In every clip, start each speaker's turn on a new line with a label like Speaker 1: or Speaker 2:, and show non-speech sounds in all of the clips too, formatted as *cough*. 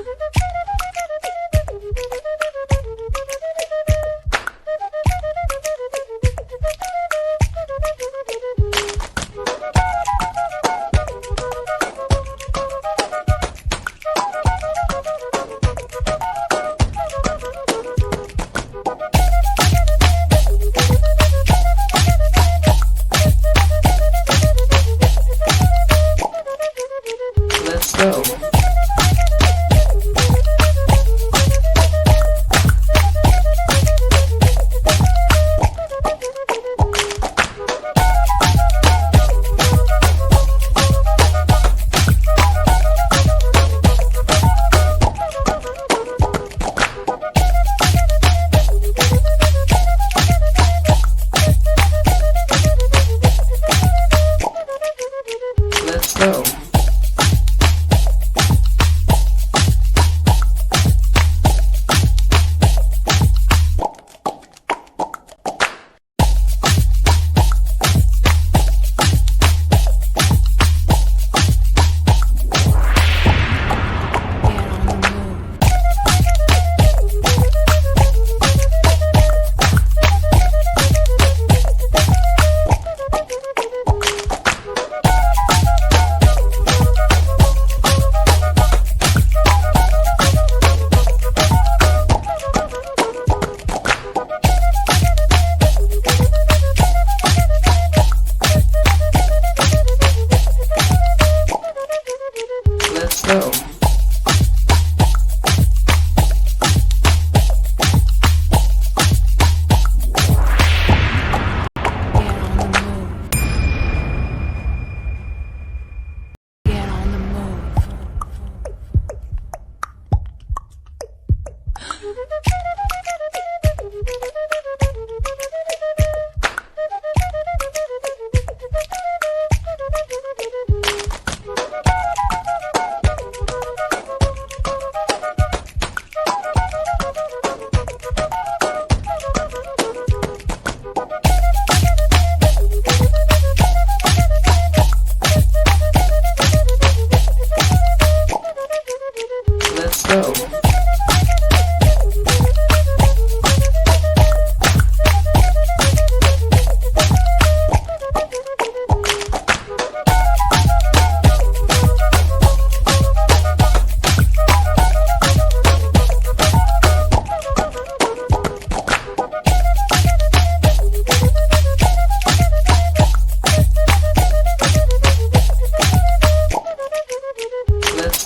Speaker 1: Mm-hmm. *laughs* Ha ha ha ha!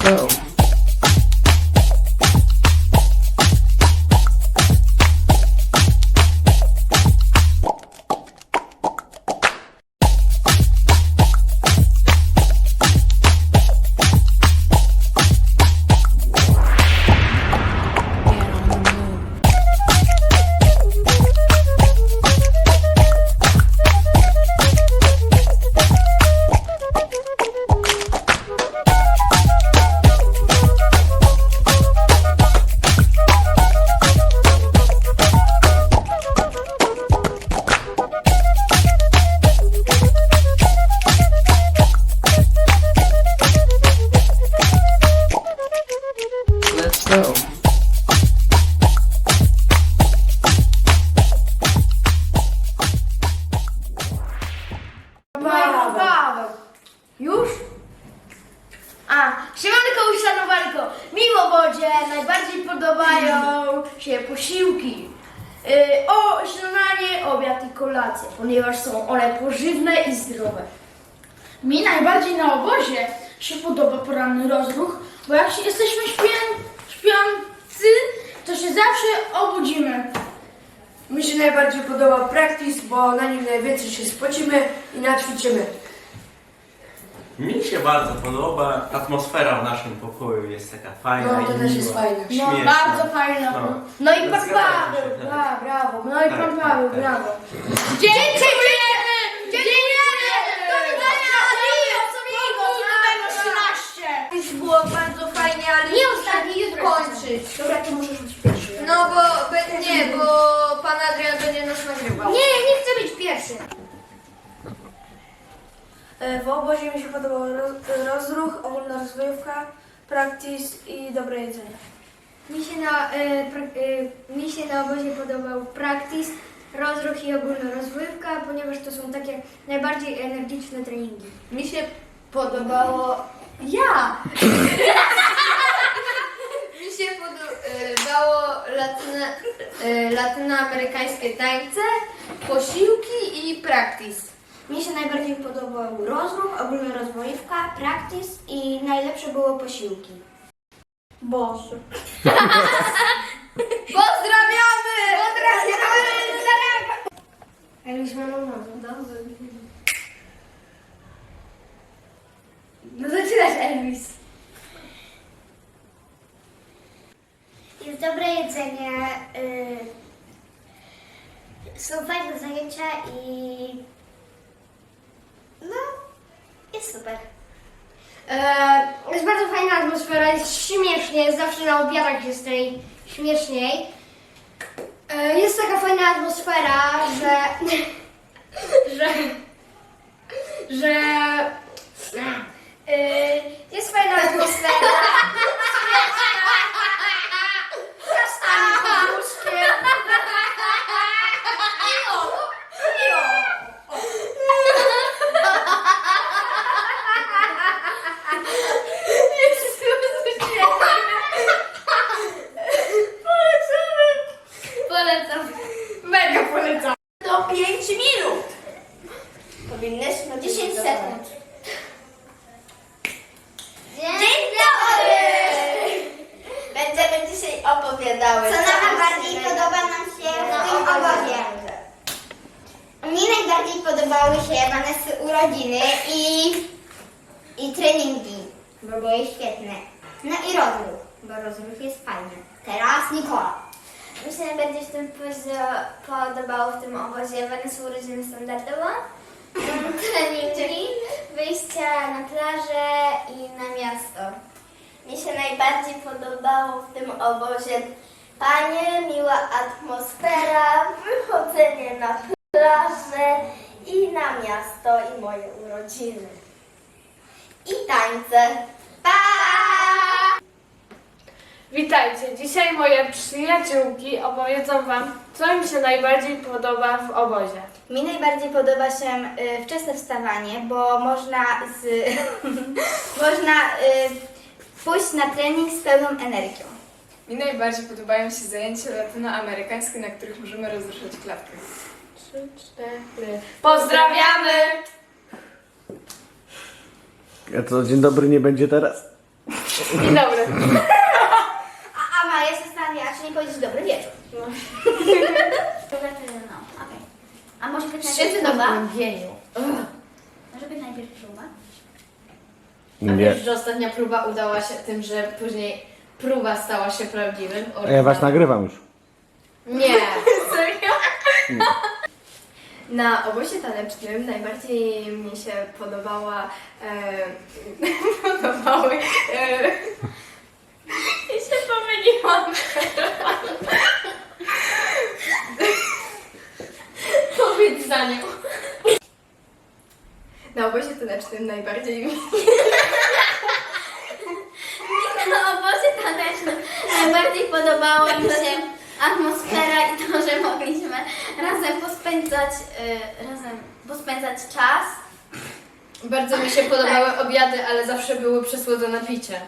Speaker 1: So. Podobają się posiłki. Yy, o śniadanie, obiad i kolację, ponieważ są one pożywne i zdrowe.
Speaker 2: Mi najbardziej na obozie się podoba poranny rozruch, bo jak się jesteśmy śpiący, to się zawsze obudzimy.
Speaker 3: Mi się najbardziej podoba practice, bo na nim najwięcej się spocimy i naćwiczymy.
Speaker 4: Mi się bardzo podoba. Atmosfera w naszym pokoju jest taka fajna.
Speaker 3: No,
Speaker 4: i
Speaker 3: to też jest fajne.
Speaker 2: No,
Speaker 4: Śmieszna.
Speaker 2: bardzo fajna.
Speaker 4: No.
Speaker 1: No i pan
Speaker 4: Zgadzam
Speaker 1: Paweł,
Speaker 4: się, tak.
Speaker 1: bra, brawo, no i
Speaker 4: Tak,
Speaker 1: pan
Speaker 4: tak,
Speaker 1: Paweł,
Speaker 4: tak.
Speaker 1: brawo.
Speaker 2: Dziękujemy!
Speaker 1: Dziękujemy! Do widzenia!
Speaker 2: Numer 13.
Speaker 5: Już było bardzo fajnie, ale nie ostatni jutro kończyć.
Speaker 1: Dobra, ty możesz być pierwszy.
Speaker 5: No bo be- nie, bo pan Adrian będzie nas nagrywał.
Speaker 1: Nie, nie chcę być pierwszy.
Speaker 3: E, W obozie mi się podobał roz, rozruch, ogólna rozwojówka, practice i dobre jedzenie.
Speaker 5: Mi się na, e, pra, e, mi się na obozie podobał practice, rozruch i ogólnorozrywka, ponieważ to są takie najbardziej energiczne treningi.
Speaker 6: Mi się podobało... Ja! *laughs*
Speaker 5: Mi się podobało latyna, e, latynoamerykańskie tańce, posiłki i practice.
Speaker 7: Mi się najbardziej podobał rozruch, ogólnorozwojówka, practice i najlepsze było posiłki.
Speaker 6: Boże. *laughs*
Speaker 5: Pozdrawiamy!
Speaker 6: Elvis ma nową No zaczynasz Elvis.
Speaker 7: Jest dobre jedzenie, y, są fajne zajęcia i no, jest super.
Speaker 6: E, jest bardzo fajna atmosfera, jest śmiesznie, zawsze na obiadach jest tej śmieszniej. E, jest taka fajna atmosfera, że... *laughs* że... że... E, jest fajna atmosfera. *laughs* Czasami
Speaker 3: minut!
Speaker 7: Powinnyśmy 10 sekund.
Speaker 6: Dzień dobry!
Speaker 7: Będziemy dzisiaj opowiadały. Co najbardziej podoba nam się w tym obozie? Mi najbardziej podobały się Vanessy urodziny i, i treningi, bo były świetne. No i rozruch, bo rozruch jest fajny. Teraz Nikola. Mi się najbardziej w tym pozo- podobało w tym obozie Vanessy urodziny standardowo. treningi, wyjścia na plażę i na miasto. Mi się najbardziej podobało w tym obozie panie, miła atmosfera, wychodzenie na plażę i na miasto i moje urodziny. I tańce. Pa!
Speaker 8: Witajcie! Dzisiaj moje przyjaciółki opowiedzą Wam, co im się najbardziej podoba w obozie.
Speaker 7: Mi najbardziej podoba się y, wczesne wstawanie, bo można z, *laughs* można y, pójść na trening z pełną energią.
Speaker 9: Mi najbardziej podobają się zajęcia latynoamerykańskie, na których możemy rozruszać klatkę.
Speaker 8: Pozdrawiamy!
Speaker 10: A co, dzień dobry nie będzie teraz?
Speaker 8: Dzień dobry. *laughs*
Speaker 7: A, a Maja się zastanawia, czy nie powiedzieć dobry wieczór. No. no, okej. A może być najpierw
Speaker 6: Siedzę na
Speaker 7: próba?
Speaker 6: wgłębieniu.
Speaker 7: Może być najpierw próba?
Speaker 11: A
Speaker 10: Nie.
Speaker 11: wiesz, że ostatnia próba udała się tym, że później próba stała się prawdziwym
Speaker 10: A ja was nagrywam już. *laughs*
Speaker 11: Nie.
Speaker 5: Na obozie tanecznym najbardziej mi się podobała, e, podobały, e, ja się pomyliłam. Powiedz za nią. Na obozie mi
Speaker 7: Na obozie tanecznym najbardziej podobało mi się atmosfera i to, że mogliśmy razem pospędzać, y, razem pospędzać czas.
Speaker 11: Bardzo mi się podobały obiady, ale zawsze było przesłodzone picie.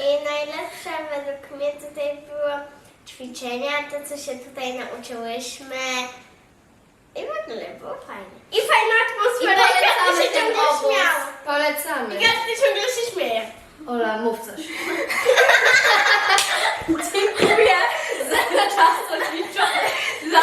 Speaker 7: I najlepsze według mnie tutaj było ćwiczenia, to co się tutaj nauczyłyśmy. I w ogóle było fajnie.
Speaker 6: I fajna atmosfera, I każdy się ciągle śmiał.
Speaker 11: Polecamy.
Speaker 6: I każdy ciągle się śmieje.
Speaker 11: Ola, mów coś. Dziękuję za czas oświadczony, za